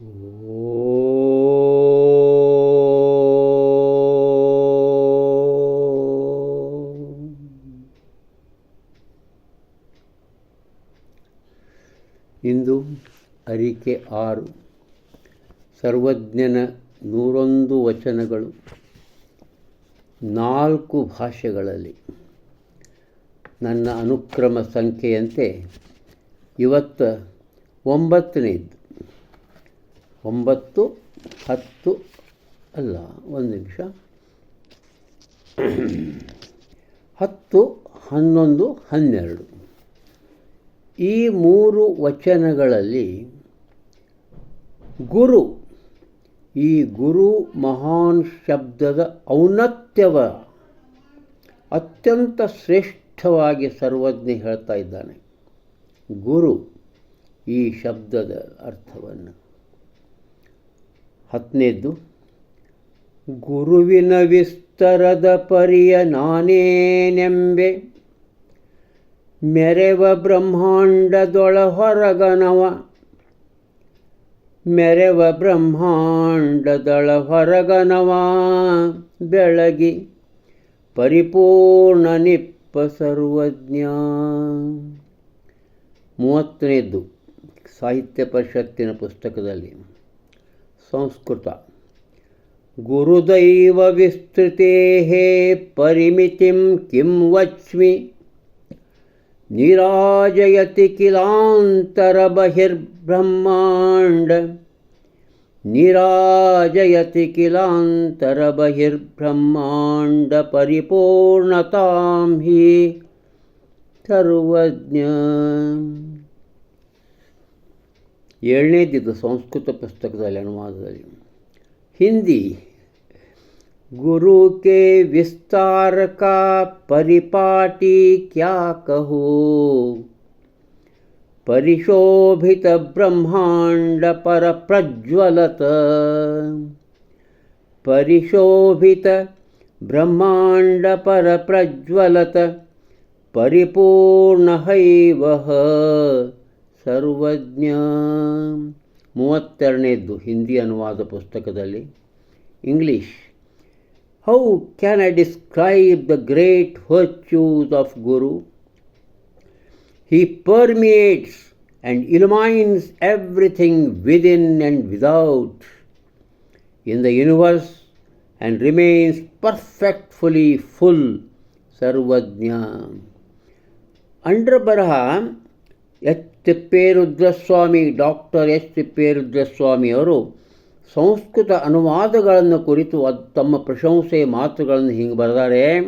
ಇಂದು ಅರಿಕೆ ಆರು. ಸರ್ವಜ್ಞನ ನೂರೊಂದು ವಚನಗಳು. ನಾಲ್ಕು ಭಾಷೆಗಳಲ್ಲಿ. ನನ್ನ ಅನುಕ್ರಮ ಸಂಖ್ಯೆಯಂತೆ ಇವತ್ತು ಒಂಬತ್ತನೇದು ಒಂಬತ್ತು, ಹತ್ತು, ಅಲ್ಲ, ಒಂದು ನಿಮಿಷ. ಹತ್ತು, ಹನ್ನೊಂದು, ಹನ್ನೆರಡು. ಈ ಮೂರು ವಚನಗಳಲ್ಲಿ ಗುರು, ಈ ಗುರು ಮಹಾನ್ ಶಬ್ದದ ಔನ್ನತ್ಯವ ಅತ್ಯಂತ ಶ್ರೇಷ್ಠವಾಗಿ ಸರ್ವಜ್ಞ ಹೇಳ್ತಾ ಇದ್ದಾನೆ. ಗುರು, ಈ ಶಬ್ದದ ಅರ್ಥವನ್ನು. ಹತ್ತನೇದ್ದು, ಗುರುವಿನ ವಿಸ್ತರದ ಪರಿಯ ನಾನೇನೆಂಬೆ, ಮೆರೆವ ಬ್ರಹ್ಮಾಂಡದೊಳ ಹೊರಗನವ, ಮೆರೆವ ಬ್ರಹ್ಮಾಂಡದಳ ಹೊರಗನವ, ಬೆಳಗಿ ಪರಿಪೂರ್ಣ ನಿಪ್ಪ ಸರ್ವಜ್ಞ. ಮೂವತ್ತನೇದ್ದು, ಸಾಹಿತ್ಯ ಪರಿಷತ್ತಿನ ಪುಸ್ತಕದಲ್ಲಿ. संस्कृता। गुरुदैवविस्तृतेः परिमितिं किं वच्मि? निराजयति किलान्तरबहिर्ब्रह्माण्ड। निराजयति किलान्तरबहिर्ब्रह्माण्डपरिपूर्णतां हि सर्वज्ञ। ಏಳನೇದಿದ್ದು ಸಂಸ್ಕೃತ ಪುಸ್ತಕದಲ್ಲಿ ಅನುವಾದದಲ್ಲಿ ಹಿಂದಿ गुरु के विस्तार का परिपाटी क्या कहो परिशोभित ब्रह्मांड पर प्रज्वलत परिशोभित ब्रह्मांड पर प्रज्वलत ಪರಿಪೂರ್ಣ ಹೈವಹ ಸರ್ವಜ್ಞ ಮೂವತ್ತೆರಡನೇದ್ದು ಹಿಂದಿ ಅನುವಾದ ಪುಸ್ತಕದಲ್ಲಿ English How can I describe the great virtues of Guru? He permeates and illumines everything within and without in the universe and remains perfectly full. Sarvajna. Under ಬರಹ ಎಚ್ ತಿಪ್ಪೇರುದ್ರಸ್ವಾಮಿ, ಡಾಕ್ಟರ್ ಎಸ್. ತಿಪ್ಪೇರುದ್ರಸ್ವಾಮಿಯವರು ಸಂಸ್ಕೃತ ಅನುವಾದಗಳನ್ನು ಕುರಿತು ಅದು ತಮ್ಮ ಪ್ರಶಂಸೆ ಮಾತುಗಳನ್ನು ಹಿಂಗೆ ಬರೆದಾರೆ,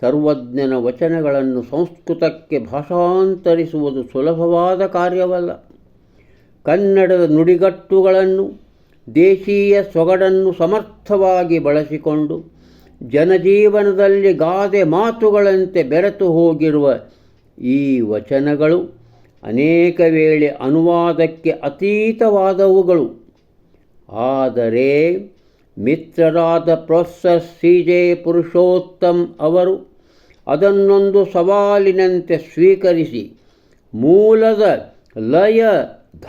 ಸರ್ವಜ್ಞನ ವಚನಗಳನ್ನು ಸಂಸ್ಕೃತಕ್ಕೆ ಭಾಷಾಂತರಿಸುವುದು ಸುಲಭವಾದ ಕಾರ್ಯವಲ್ಲ. ಕನ್ನಡದ ನುಡಿಗಟ್ಟುಗಳನ್ನು, ದೇಶೀಯ ಸೊಗಡನ್ನು ಸಮರ್ಥವಾಗಿ ಬಳಸಿಕೊಂಡು ಜನಜೀವನದಲ್ಲಿ ಗಾದೆ ಮಾತುಗಳಂತೆ ಬೆರೆತು ಹೋಗಿರುವ ಈ ವಚನಗಳು ಅನೇಕ ವೇಳೆ ಅನುವಾದಕ್ಕೆ ಅತೀತವಾದವುಗಳು. ಆದರೆ ಮಿತ್ರರಾದ ಪ್ರೊಫೆಸರ್ ಸಿ ಜೆ ಪುರುಷೋತ್ತಮ್ ಅವರು ಅದನ್ನೊಂದು ಸವಾಲಿನಂತೆ ಸ್ವೀಕರಿಸಿ ಮೂಲದ ಲಯ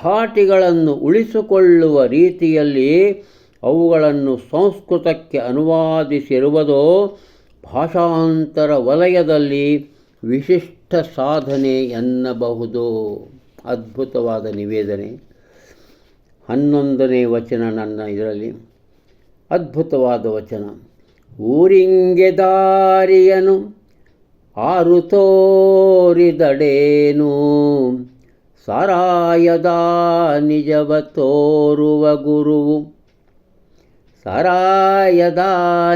ಧಾಟಿಗಳನ್ನು ಉಳಿಸಿಕೊಳ್ಳುವ ರೀತಿಯಲ್ಲಿ ಅವುಗಳನ್ನು ಸಂಸ್ಕೃತಕ್ಕೆ ಅನುವಾದಿಸಿರುವುದು ಭಾಷಾಂತರ ವಲಯದಲ್ಲಿ ವಿಶಿಷ್ಟ ಸಾಧನೆ ಎನ್ನಬಹುದು ಅದ್ಭುತವಾದ ನಿವೇದನೆ. ಹನ್ನೊಂದನೇ ವಚನ ನನ್ನ ಇದರಲ್ಲಿ. ಅದ್ಭುತವಾದ ವಚನ. ಊರಿಂಗೆ ದಾರಿಯನು ಆರು ತೋರಿದಡೇನು ಸಾರಾಯದ ನಿಜವ ತೋರುವ ಗುರುವು ಸಾರಾಯದ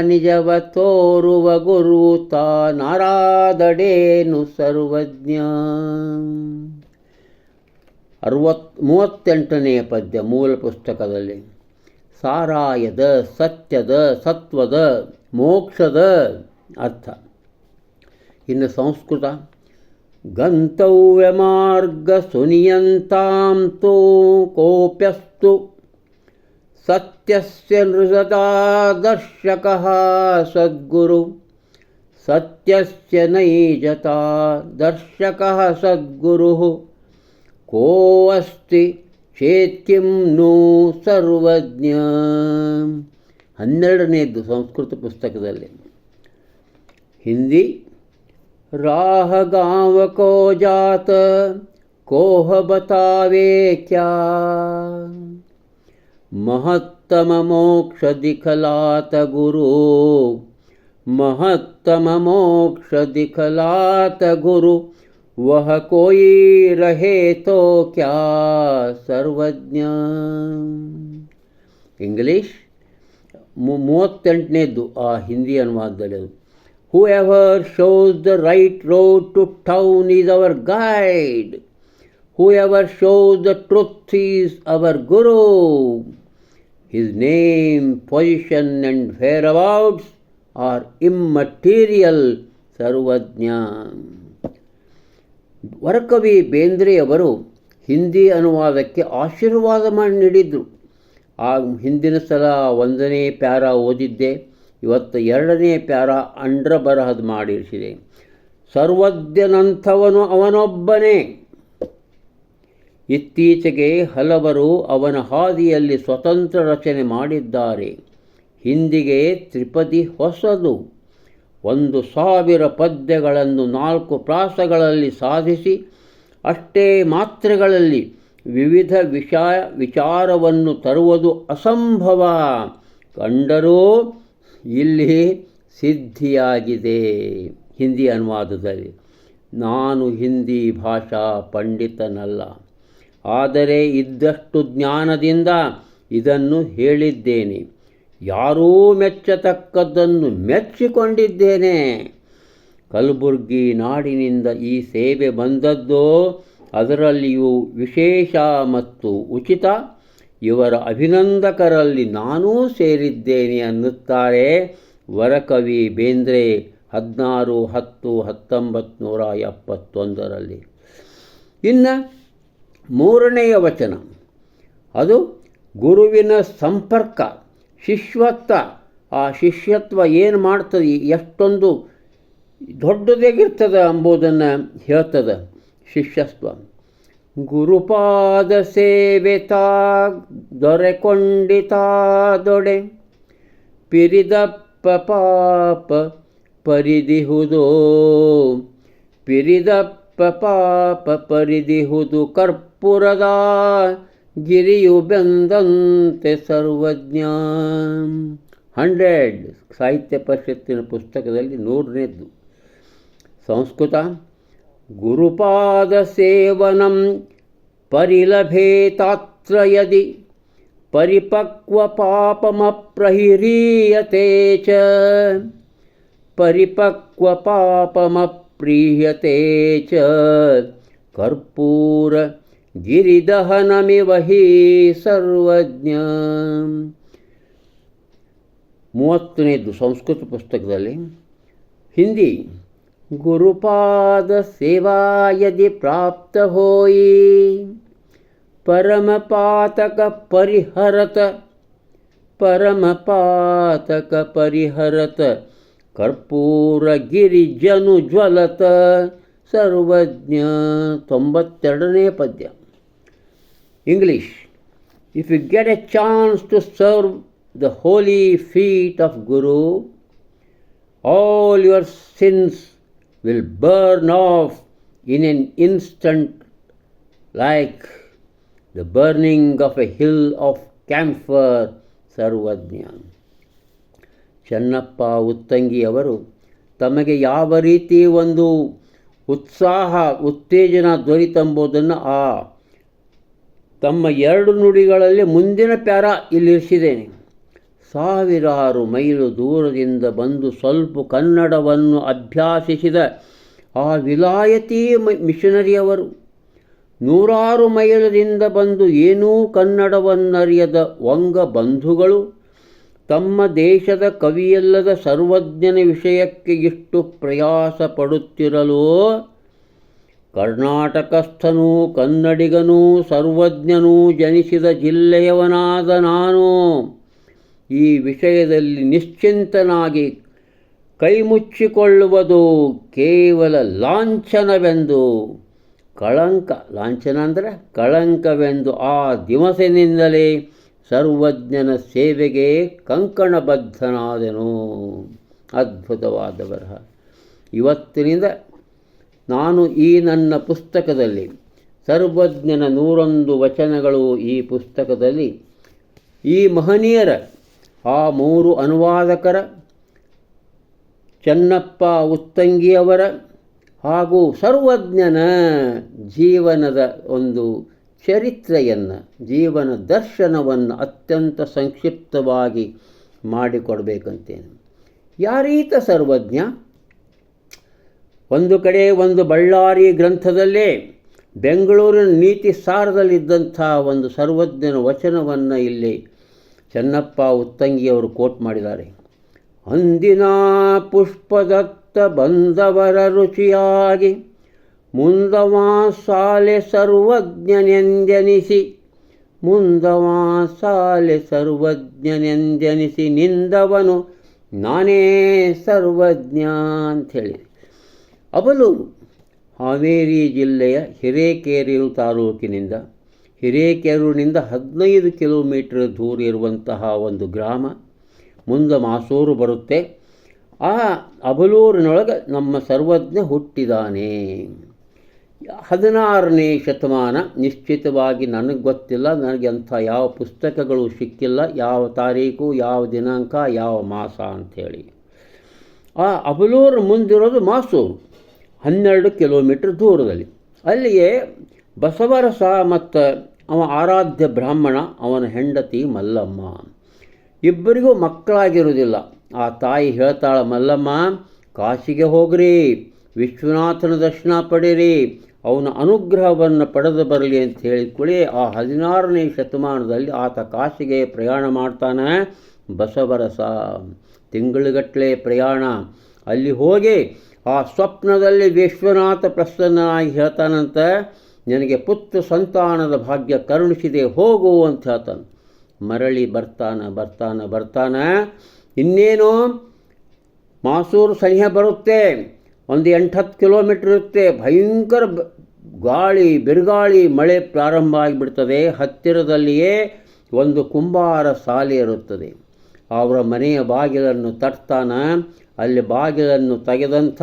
ನಿಜವ ತೋರುವ ಗುರು ತಾನಾರಾದಡೇನು ಸರ್ವಜ್ಞ. ಅರವತ್ ಮೂವತ್ತೆಂಟನೆಯ ಪದ್ಯ ಮೂಲ ಪುಸ್ತಕದಲ್ಲಿ. ಸಾರಾಯದ, ಸತ್ಯದ, ಸತ್ವದ, ಮೋಕ್ಷದ ಅರ್ಥ. ಇನ್ನು ಸಂಸ್ಕೃತ. ಗಂತವ್ಯ ಮಾರ್ಗ ಸುನಿಯಂತಾಂ ತೋ ಕೋಪ್ಯಸ್ತು ಸತ್ಯಸ್ಯ ನೃಸದಾ ದರ್ಶಕಃ ಸದ್ಗುರು ಸತ್ಯಸ್ಯ ನೈಜತಾ ದರ್ಶಕಃ ಸದ್ಗುರು को अस्ति ಚೇತ್ಯಂ ನೋ ಸರ್ವಜ್ಞ ಹನ್ನೆರಡನೆಯದ್ದು ಸಂಸ್ಕೃತ ಪುಸ್ತಕದಲ್ಲಿ ಹಿಂದಿ राह गाँव को जात कोह बतावे क्या महत्तम मोक्ष दिखलात गुरु महत्तम मोक्ष दिखलात गुरु वह कोई रहे तो क्या ಸರ್ವಜ್ಞ ಇಂಗ್ಲೀಷ್ ಮೂವತ್ತೆಂಟನೇದ್ದು ಆ ಹಿಂದಿ ಅನುವಾದದಲ್ಲಿ ಅದು Whoever shows the right road to town is our guide. Whoever shows the truth is our Guru. His name, position, and whereabouts are immaterial. Sarvajna ವರಕವಿ ಬೇಂದ್ರೆಯವರು ಹಿಂದಿ ಅನುವಾದಕ್ಕೆ ಆಶೀರ್ವಾದ ಮಾಡಿ ನೀಡಿದರು. ಆ ಹಿಂದಿನ ಸಲ ಒಂದನೇ ಪ್ಯಾರ ಓದಿದ್ದೆ ಇವತ್ತು ಎರಡನೇ ಪ್ಯಾರ ಅಂಡ್ರ ಬರಹದ ಮಾಡಿರಿಸಿದೆ. ಸರ್ವಜ್ಞನಂಥವನು ಅವನೊಬ್ಬನೇ. ಇತ್ತೀಚೆಗೆ ಹಲವರು ಅವನ ಹಾದಿಯಲ್ಲಿ ಸ್ವತಂತ್ರ ರಚನೆ ಮಾಡಿದ್ದಾರೆ. ಹಿಂದಿಗೆ ತ್ರಿಪದಿ ಹೊಸದು. ಒಂದು ಸಾವಿರ ಪದ್ಯಗಳನ್ನು ನಾಲ್ಕು ಪ್ರಾಸಗಳಲ್ಲಿ ಸಾಧಿಸಿ, ಅಷ್ಟೇ ಮಾತ್ರೆಗಳಲ್ಲಿ ವಿವಿಧ ವಿಷಯ ವಿಚಾರವನ್ನು ತರುವುದು ಅಸಂಭವ. ಕಂಡರೂ ಇಲ್ಲಿ ಸಿದ್ಧಿಯಾಗಿದೆ. ಹಿಂದಿ ಅನುವಾದದಲ್ಲಿ. ನಾನು ಹಿಂದಿ ಭಾಷಾ ಪಂಡಿತನಲ್ಲ. ಆದರೆ ಇದ್ದಷ್ಟು ಜ್ಞಾನದಿಂದ ಇದನ್ನು ಹೇಳಿದ್ದೇನೆ. ಯಾರೂ ಮೆಚ್ಚತಕ್ಕದ್ದನ್ನು ಮೆಚ್ಚಿಕೊಂಡಿದ್ದೇನೆ. ಕಲಬುರ್ಗಿ ನಾಡಿನಿಂದ ಈ ಸೇವೆ ಬಂದದ್ದು ಅದರಲ್ಲಿಯೂ ವಿಶೇಷ ಮತ್ತು ಉಚಿತ. ಇವರ ಅಭಿನಂದಕರಲ್ಲಿ ನಾನೂ ಸೇರಿದ್ದೇನೆ ಅನ್ನುತ್ತಾರೆ ವರಕವಿ ಬೇಂದ್ರೆ ಹದಿನಾರು ಹತ್ತು ಹತ್ತೊಂಬತ್ತು ನೂರ ಎಪ್ಪತ್ತೊಂದರಲ್ಲಿ. ಇನ್ನು ಮೂರನೆಯ ವಚನ. ಅದು ಗುರುವಿನ ಸಂಪರ್ಕ, ಶಿಷ್ಯತ್ವ. ಆ ಶಿಷ್ಯತ್ವ ಏನು ಮಾಡ್ತದೆ, ಎಷ್ಟೊಂದು ದೊಡ್ಡದಾಗಿರ್ತದೆ ಎಂಬುದನ್ನು ಹೇಳ್ತದೆ ಶಿಷ್ಯತ್ವ. ಗುರುಪಾದ ಸೇವೆತಾ ದೊರೆಕೊಂಡಿತಾದೊಡೆ ಪಿರಿದಪ್ಪ ಪಾಪ ಪರಿದಿಹುದೋ. ಪಿರಿದಪ್ಪ ಪಾಪ ಪರಿದಿಹುದು. ಕರ್ಪೂರದ ಗಿರಿಯು ಬೆಂದಂತೆ ಸರ್ವಜ್ಞ ಹಂಡ್ರೆಡ್ ಸಾಹಿತ್ಯ ಪರಿಷತ್ತಿನ ಪುಸ್ತಕದಲ್ಲಿ ನೂರನೇದ್ದು ಸಂಸ್ಕೃತ ಗುರುಪಾದ ಸೇವನಂ ಪರಿಲಭೇತಾತ್ರ ಯದಿ ಪರಿಪಕ್ವ ಪಾಪಮಪ್ರಹಿರೀಯತೆ ಚ ಪರಿಪಕ್ವ ಪಾಪಮಪ್ರೀಯತೆ ಚ ಕರ್ಪೂರ ಗಿರಿದಹನಮಿವ ಹಿ ಸರ್ವಜ್ಞ ಮೂವತ್ತನೇದು ಸಂಸ್ಕೃತ ಪುಸ್ತಕದಲ್ಲಿ ಹಿಂದಿ ಗುರುಪಾದ ಸೇವಾ ಯದಿ ಪ್ರಾಪ್ತ ಹೋಯಿ ಪರಮಪಾತಕ ಪರಿಹರತ ಪರಮಪಾತಕ ಪರಿಹರತ ಕರ್ಪೂರ ಗಿರಿಜನು ಜ್ವಲತ ಸರ್ವಜ್ಞ ತೊಂಬತ್ತೆರಡನೇ ಪದ್ಯ English if you get a chance to serve the holy feet of guru all your sins will burn off in an instant like the burning of a hill of camphor Sarvajna Chennappa ಉತ್ತಂಗಿಯವರು ತಮಗೆ ಯಾವ ರೀತಿ ಒಂದು ಉತ್ಸಾಹ ಉತ್ತೇಜನ ದೊರೀತೆಂಬುದನ್ನು ಆ ತಮ್ಮ ಎರಡು ನುಡಿಗಳಲ್ಲಿ ಮುಂದಿನ ಪ್ಯಾರ ಇಲ್ಲಿರಿಸಿದ್ದೇನೆ. ಸಾವಿರಾರು ಮೈಲು ದೂರದಿಂದ ಬಂದು ಸ್ವಲ್ಪ ಕನ್ನಡವನ್ನು ಅಭ್ಯಾಸಿಸಿದ ಆ ವಿಲಾಯತಿ ಮಿಷನರಿಯವರು. ನೂರಾರು ಮೈಲದಿಂದ ಬಂದು ಏನೂ ಕನ್ನಡವನ್ನರಿಯದ ವಂಗ ಬಂಧುಗಳು. ತಮ್ಮ ದೇಶದ ಕವಿಯಲ್ಲದ ಸರ್ವಜ್ಞನ ವಿಷಯಕ್ಕೆ ಇಷ್ಟು ಪ್ರಯಾಸ ಪಡುತ್ತಿರಲು ಕರ್ನಾಟಕಸ್ಥನೂ, ಕನ್ನಡಿಗನೂ, ಸರ್ವಜ್ಞನೂ ಜನಿಸಿದ ಜಿಲ್ಲೆಯವನಾದ ನಾನು. ಈ ವಿಷಯದಲ್ಲಿ ನಿಶ್ಚಿಂತನಾಗಿ ಕೈಮುಚ್ಚಿಕೊಳ್ಳುವುದು ಕೇವಲ ಲಾಂಛನವೆಂದು, ಕಳಂಕ, ಲಾಂಛನ ಅಂದರೆ ಕಳಂಕವೆಂದು ಆ ದಿವಸದಿಂದಲೇ ಸರ್ವಜ್ಞನ ಸೇವೆಗೆ ಕಂಕಣಬದ್ಧನಾದೆನು. ಅದ್ಭುತವಾದ ಬರಹ. ಇವತ್ತಿನಿಂದ ನಾನು ಈ ನನ್ನ ಪುಸ್ತಕದಲ್ಲಿ ಸರ್ವಜ್ಞನ ನೂರೊಂದು ವಚನಗಳು ಈ ಪುಸ್ತಕದಲ್ಲಿ. ಈ ಮಹನೀಯರ, ಆ ಮೂರು ಅನುವಾದಕರ, ಚನ್ನಪ್ಪ ಉತ್ತಂಗಿಯವರ ಹಾಗೂ ಸರ್ವಜ್ಞನ ಜೀವನದ ಒಂದು ಚರಿತ್ರೆಯನ್ನು, ಜೀವನ ದರ್ಶನವನ್ನು ಅತ್ಯಂತ ಸಂಕ್ಷಿಪ್ತವಾಗಿ ಮಾಡಿಕೊಡ್ಬೇಕಂತೇನೆ. ಯಾರೀತ ಸರ್ವಜ್ಞ? ಒಂದು ಕಡೆ ಒಂದು ಬಳ್ಳಾರಿ ಗ್ರಂಥದಲ್ಲೇ ಬೆಂಗಳೂರಿನ ನೀತಿ ಸಾರದಲ್ಲಿದ್ದಂಥ ಒಂದು ಸರ್ವಜ್ಞನ ವಚನವನ್ನು ಇಲ್ಲಿ ಚೆನ್ನಪ್ಪ ಉತ್ತಂಗಿಯವರು ಕೋಟ್ ಮಾಡಿದ್ದಾರೆ. ಅಂದಿನ ಪುಷ್ಪದತ್ತ ಬಂದವರ ರುಚಿಯಾಗಿ ಮುಂದವಾ ಸಾಲೆ ಸರ್ವಜ್ಞನೆಂದೆನಿಸಿ, ಮುಂದವಾ ಸಾಲೆ ಸರ್ವಜ್ಞನೆಂದೆನಿಸಿ ನಿಂದವನು ನಾನೇ ಸರ್ವಜ್ಞ ಅಂಥೇಳಿ. ಅವಲೂರು ಹಾವೇರಿ ಜಿಲ್ಲೆಯ ಹಿರೇಕೆರೂರು ತಾಲೂಕಿನಿಂದ ಹಿರೇಕೆರೂರಿನಿಂದ ಹದಿನೈದು ಕಿಲೋಮೀಟರ್ ದೂರ ಇರುವಂತಹ ಒಂದು ಗ್ರಾಮ ಮುಂದೆ ಮಾಸೂರು ಬರುತ್ತೆ. ಆ ಅಬಲೂರಿನೊಳಗೆ ನಮ್ಮ ಸರ್ವಜ್ಞ ಹುಟ್ಟಿದಾನೆ. ಹದಿನಾರನೇ ಶತಮಾನ ನಿಶ್ಚಿತವಾಗಿ ನನಗೆ ಗೊತ್ತಿಲ್ಲ, ನನಗೆ ಅಂಥ ಯಾವ ಪುಸ್ತಕಗಳು ಸಿಕ್ಕಿಲ್ಲ, ಯಾವ ತಾರೀಕು, ಯಾವ ದಿನಾಂಕ, ಯಾವ ಮಾಸ ಅಂಥೇಳಿ. ಆ ಅಬಲೂರು ಮುಂದಿರೋದು ಮಾಸೂರು. ಹನ್ನೆರಡು ಕಿಲೋಮೀಟ್ರ್ ದೂರದಲ್ಲಿ. ಅಲ್ಲಿಗೆ ಬಸವರಸ ಮತ್ತು ಅವ ಆರಾಧ್ಯ ಬ್ರಾಹ್ಮಣ, ಅವನ ಹೆಂಡತಿ ಮಲ್ಲಮ್ಮ. ಇಬ್ಬರಿಗೂ ಮಕ್ಕಳಾಗಿರುವುದಿಲ್ಲ. ಆ ತಾಯಿ ಹೇಳ್ತಾಳೆ, ಮಲ್ಲಮ್ಮ, ಕಾಶಿಗೆ ಹೋಗ್ರಿ, ವಿಶ್ವನಾಥನ ದರ್ಶನ ಪಡೀರಿ, ಅವನ ಅನುಗ್ರಹವನ್ನು ಪಡೆದು ಬರಲಿ ಅಂತ ಹೇಳಿಕೊಳ್ಳಿ ಆ ಹದಿನಾರನೇ ಶತಮಾನದಲ್ಲಿ ಆತ ಕಾಶಿಗೆ ಪ್ರಯಾಣ ಮಾಡ್ತಾನೆ ಬಸವರಸ ತಿಂಗಳುಗಟ್ಟಲೆ ಪ್ರಯಾಣ. ಅಲ್ಲಿ ಹೋಗಿ ಆ ಸ್ವಪ್ನದಲ್ಲಿ ವಿಶ್ವನಾಥ ಪ್ರಸನ್ನನಾಗಿ ಹೇಳ್ತಾನಂತ, ನನಗೆ ಪುತ್ರ ಸಂತಾನದ ಭಾಗ್ಯ ಕರುಣಿಸಿದೆ, ಹೋಗು ಅಂತ ಹೇಳ್ತಾನೆ. ಮರಳಿ ಬರ್ತಾನೆ ಬರ್ತಾನೆ ಬರ್ತಾನೆ. ಇನ್ನೇನು? ಮಾಸೂರು ಸನಿಹ ಬರುತ್ತೆ, ಒಂದು ಎಂಟು ಹತ್ತು ಕಿಲೋಮೀಟ್ರ್ ಇರುತ್ತೆ. ಭಯಂಕರ ಗಾಳಿ, ಬಿರುಗಾಳಿ, ಮಳೆ ಪ್ರಾರಂಭ ಆಗಿಬಿಡ್ತದೆ. ಹತ್ತಿರದಲ್ಲಿಯೇ ಒಂದು ಕುಂಬಾರ ಸಾಲಿ ಇರುತ್ತದೆ. ಅವರ ಮನೆಯ ಬಾಗಿಲನ್ನು ತಟ್ತಾನ. ಅಲ್ಲಿ ಬಾಗಿಲನ್ನು ತೆಗೆದಂಥ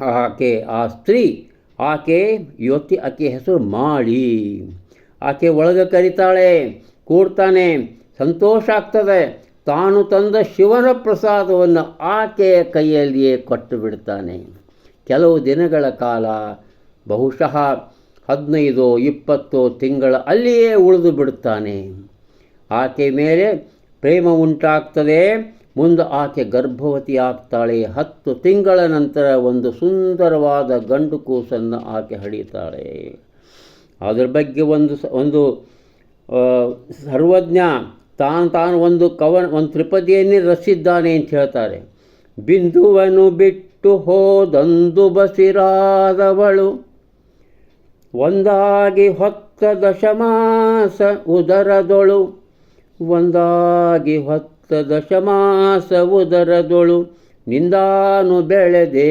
ಆಕೆ, ಆ ಸ್ತ್ರೀ, ಆಕೆ ಯುವತಿ ಆಕೆ ಹೆಸರು ಮಾಡಿ ಆಕೆ ಒಳಗೆ ಕರಿತಾಳೆ, ಕೂಡ್ತಾನೆ, ಸಂತೋಷ ಆಗ್ತದೆ. ತಾನು ತಂದ ಶಿವನ ಪ್ರಸಾದವನ್ನು ಆಕೆಯ ಕೈಯಲ್ಲಿಯೇ ಕೊಟ್ಟು ಬಿಡ್ತಾನೆ. ಕೆಲವು ದಿನಗಳ ಕಾಲ, ಬಹುಶಃ ಹದಿನೈದು ಇಪ್ಪತ್ತು ತಿಂಗಳ ಅಲ್ಲಿಯೇ ಉಳಿದು ಬಿಡುತ್ತಾನೆ. ಆಕೆ ಮೇಲೆ ಪ್ರೇಮ ಉಂಟಾಗ್ತದೆ. ಮುಂದೆ ಆಕೆ ಗರ್ಭವತಿ ಆಗ್ತಾಳೆ ಹತ್ತು ತಿಂಗಳ ನಂತರ ಒಂದು ಸುಂದರವಾದ ಗಂಡು ಕೂಸನ್ನು ಆಕೆ ಹಡಿತಾಳೆ. ಅದ್ರ ಬಗ್ಗೆ ಒಂದು ಒಂದು ಸರ್ವಜ್ಞ ತಾನು ತಾನು ಒಂದು ಕವನ, ಒಂದು ತ್ರಿಪದಿಯನ್ನೇ ರಚಿಸಿದ್ದಾನೆ ಅಂತ ಹೇಳ್ತಾರೆ. ಬಿಂದುವನು ಬಿಟ್ಟು ಹೋದಂದು ಬಸಿರಾದವಳು. ಒಂದಾಗಿ ಹೊತ್ತ ದಶಮಾಸ ಉದರದೊಳು. ಒಂದಾಗಿ ಹೊತ್ತ ದಶಮಾಸ ಉದರದೊಳು ನಿಂದಾನು ಬೆಳೆದೆ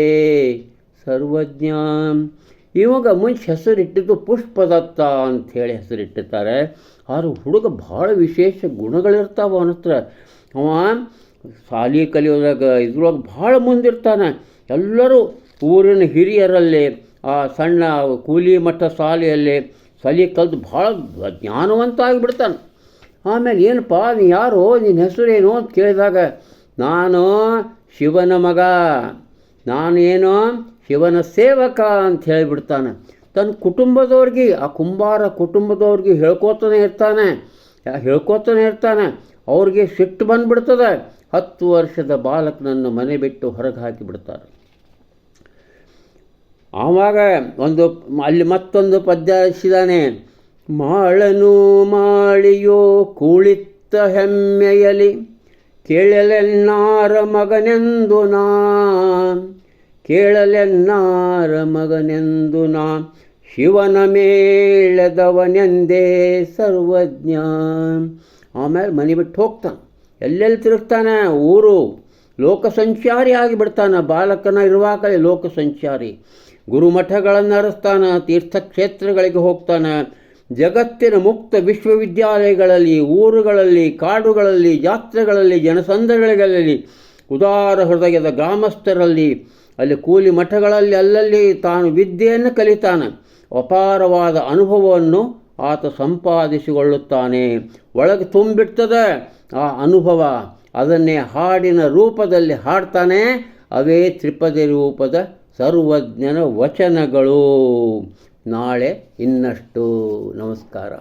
ಸರ್ವಜ್ಞ. ಇವಾಗ ಮುಂಚೆ ಹೆಸರಿಟ್ಟಿದ್ದು ಪುಷ್ಪದತ್ತ ಅಂಥೇಳಿ ಹೆಸರಿಟ್ಟಿರ್ತಾರೆ. ಆದ್ರೆ ಹುಡುಗ ಭಾಳ ವಿಶೇಷ ಗುಣಗಳಿರ್ತಾವ ಅವನ ಹತ್ರ ಅವ ಶಾಲಿ ಕಲಿಯೋದಾಗ ಇದ್ರೊಳಗೆ ಭಾಳ ಮುಂದಿರ್ತಾನೆ. ಎಲ್ಲರೂ ಊರಿನ ಹಿರಿಯರಲ್ಲಿ, ಆ ಸಣ್ಣ ಕೂಲಿ ಮಠ ಶಾಲೆಯಲ್ಲಿ ಸಲಿ ಕಲ್ತು ಭಾಳ ಜ್ಞಾನವಂತ ಆಗಿಬಿಡ್ತಾನೆ ಆಮೇಲೆ ಏನಪ್ಪ ನೀನು ಯಾರು ನಿನ್ನ ಹೆಸರೇನು ಅಂತ ಕೇಳಿದಾಗ, ನಾನು ಶಿವನ ಮಗ, ನಾನು ಏನು ಶಿವನ ಸೇವಕ ಅಂತ ಹೇಳಿಬಿಡ್ತಾನೆ. ತನ್ನ ಕುಟುಂಬದವ್ರಿಗೆ, ಆ ಕುಂಬಾರ ಕುಟುಂಬದವ್ರಿಗೆ ಹೇಳ್ಕೊತಾನೆ ಇರ್ತಾನೆ, ಹೇಳ್ಕೋತಾನೆ ಇರ್ತಾನೆ. ಅವ್ರಿಗೆ ಸಿಟ್ಟು ಬಂದುಬಿಡ್ತದೆ. ಹತ್ತು ವರ್ಷದ ಬಾಲಕನನ್ನು ಮನೆ ಬಿಟ್ಟು ಹೊರಗೆ ಹಾಕಿಬಿಡ್ತಾರೆ. ಆವಾಗ ಒಂದು, ಅಲ್ಲಿ ಮತ್ತೊಂದು ಪದ್ಯ ರಚಿಸಿದಾನೆ. ಮಾಳನು ಮಾಳಿಯೋ ಕುಳಿತ ಹೆಮ್ಮೆಯಲಿ, ಕೇಳಲೆನ್ನಾರ ಮಗನೆಂದು ನಾ, ಕೇಳಲೆನ್ನಾರ ಮಗನೆಂದು ನಾ, ಶಿವನ ಮೇಳದವನೆಂದೇ ಸರ್ವಜ್ಞ. ಆಮೇಲೆ ಮನೆ ಬಿಟ್ಟು ಹೋಗ್ತಾನೆ. ಎಲ್ಲೆಲ್ಲಿ ತಿರುಗ್ತಾನೆ? ಊರು. ಲೋಕ ಸಂಚಾರಿ ಆಗಿಬಿಡ್ತಾನೆ ಬಾಲಕನ ಇರುವಾಗಲೇ ಲೋಕ ಸಂಚಾರಿ ಗುರುಮಠಗಳನ್ನು ಅರಸ್ತಾನೆ, ತೀರ್ಥಕ್ಷೇತ್ರಗಳಿಗೆ ಹೋಗ್ತಾನೆ. ಜಗತ್ತಿನ ಮುಕ್ತ ವಿಶ್ವವಿದ್ಯಾಲಯಗಳಲ್ಲಿ, ಊರುಗಳಲ್ಲಿ, ಕಾಡುಗಳಲ್ಲಿ, ಜಾತ್ರೆಗಳಲ್ಲಿ ಜನಸಂದರ್ಭಗಳಲ್ಲಿ ಉದಾರ ಹೃದಯದ ಗ್ರಾಮಸ್ಥರಲ್ಲಿ, ಅಲ್ಲಿ ಕೂಲಿ ಮಠಗಳಲ್ಲಿ, ಅಲ್ಲಲ್ಲಿ ತಾನು ವಿದ್ಯೆಯನ್ನು ಕಲಿತಾನೆ. ಅಪಾರವಾದ ಅನುಭವವನ್ನು ಆತ ಸಂಪಾದಿಸಿಕೊಳ್ಳುತ್ತಾನೆ. ಒಳಗೆ ತುಂಬಿಡ್ತದೆ ಆ ಅನುಭವ. ಅದನ್ನೇ ಹಾಡಿನ ರೂಪದಲ್ಲಿ ಹಾಡ್ತಾನೆ. ಅವೇ ತ್ರಿಪದಿ ರೂಪದ ಸರ್ವಜ್ಞನ ವಚನಗಳು. ನಾಳೆ ಇನ್ನಷ್ಟು ನಮಸ್ಕಾರ.